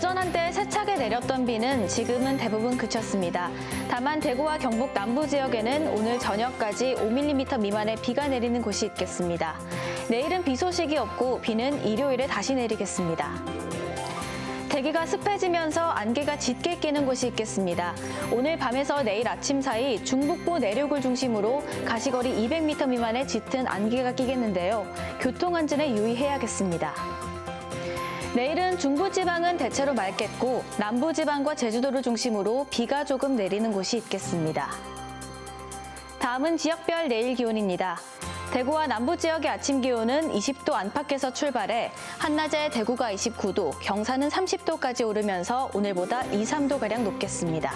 오전 한때 세차게 내렸던 비는 지금은 대부분 그쳤습니다. 다만 대구와 경북 남부 지역에는 오늘 저녁까지 5mm 미만의 비가 내리는 곳이 있겠습니다. 내일은 비 소식이 없고 비는 일요일에 다시 내리겠습니다. 대기가 습해지면서 안개가 짙게 끼는 곳이 있겠습니다. 오늘 밤에서 내일 아침 사이 중북부 내륙을 중심으로 가시거리 200m 미만의 짙은 안개가 끼겠는데요. 교통안전에 유의해야겠습니다. 내일은 중부지방은 대체로 맑겠고 남부지방과 제주도를 중심으로 비가 조금 내리는 곳이 있겠습니다. 다음은 지역별 내일 기온입니다. 대구와 남부 지역의 아침 기온은 20도 안팎에서 출발해 한낮에 대구가 29도, 경산은 30도까지 오르면서 오늘보다 2, 3도가량 높겠습니다.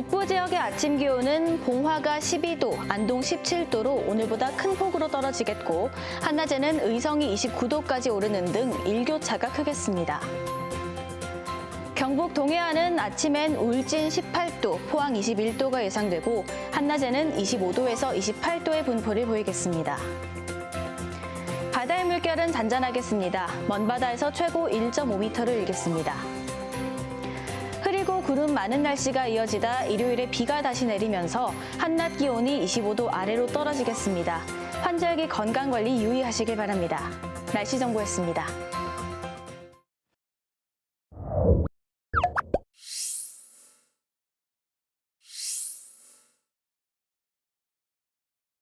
북부 지역의 아침 기온은 봉화가 12도, 안동 17도로 오늘보다 큰 폭으로 떨어지겠고 한낮에는 의성이 29도까지 오르는 등 일교차가 크겠습니다. 경북 동해안은 아침엔 울진 18도, 포항 21도가 예상되고 한낮에는 25도에서 28도의 분포를 보이겠습니다. 바다의 물결은 잔잔하겠습니다. 먼바다에서 최고 1.5m를 일겠습니다. 구름 많은 날씨가 이어지다 일요일에 비가 다시 내리면서 한낮 기온이 25도 아래로 떨어지겠습니다. 환절기 건강 관리 유의하시길 바랍니다. 날씨 정보였습니다.